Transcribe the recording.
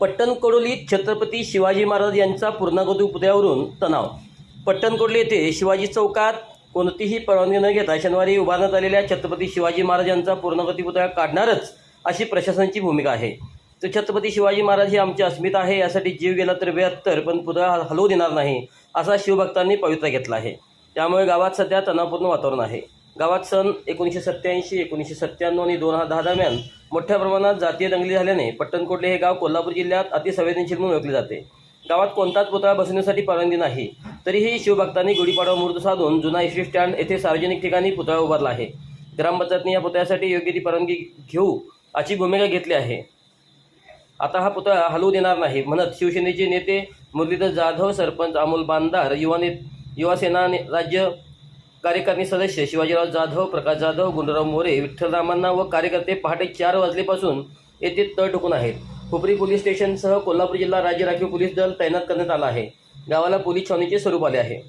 पट्टणकडोलीत छत्रपती शिवाजी महाराज यांचा पूर्णागती पुतळ्यावरून तणाव. पट्टणकोडली येथे शिवाजी चौकात कोणतीही परवानगी न घेता शनिवारी उभारण्यात आलेल्या छत्रपती शिवाजी महाराज यांचा पूर्णगती पुतळा काढणारच अशी प्रशासनाची भूमिका आहे. तर छत्रपती शिवाजी महाराज ही आमची अस्मिता आहे यासाठी जीव गेला तर बेहत्तर पण पुतळा हलवू देणार नाही असा शिवभक्तांनी पवित्रा घेतला आहे. त्यामुळे गावात सध्या तणावपूर्ण वातावरण आहे. गावात सन एकोणीसशे सत्त्याऐंशी एकोणीसशे सत्त्याण्णव आणि दोन हजार दहा दरम्यान मोठ्या प्रमाणात जातीय दंगली झाल्याने पट्टणकोटले हे गाव कोल्हापूर जिल्ह्यात अतिसंवेदनशील म्हणून ओळखले जाते. गावात कोणताच पुतळा बसवण्यासाठी परवानगी नाही. तरीही शिवभक्तांनी गुढीपाडवा मुहूर्त साधून जुना एस स्टँड येथे सार्वजनिक ठिकाणी पुतळा उभारला आहे. ग्रामपंचायतने या पुतळ्यासाठी योग्य ती परवानगी घेऊ अशी भूमिका घेतली आहे. आता हा पुतळा हलवू देणार नाही म्हणत शिवसेनेचे नेते मुरलीधर जाधव सरपंच अमोल बांदार युवा ने युवासेना राज्य कार्यकारिणी सदस्य शिवाजीराव जाधव प्रकाश जाधव गुंडराव मोरे विठ्ठलरामांना व कार्यकर्ते पहाटे चार वाजलेपासून येथे तळ ठोकून आहेत. हुपरी पोलीस स्टेशनसह कोल्हापूर जिल्हा राज्य राखीव पोलीस दल तैनात करण्यात आला आहे. गावाला पोलीस छावणीचे स्वरूप आले आहे.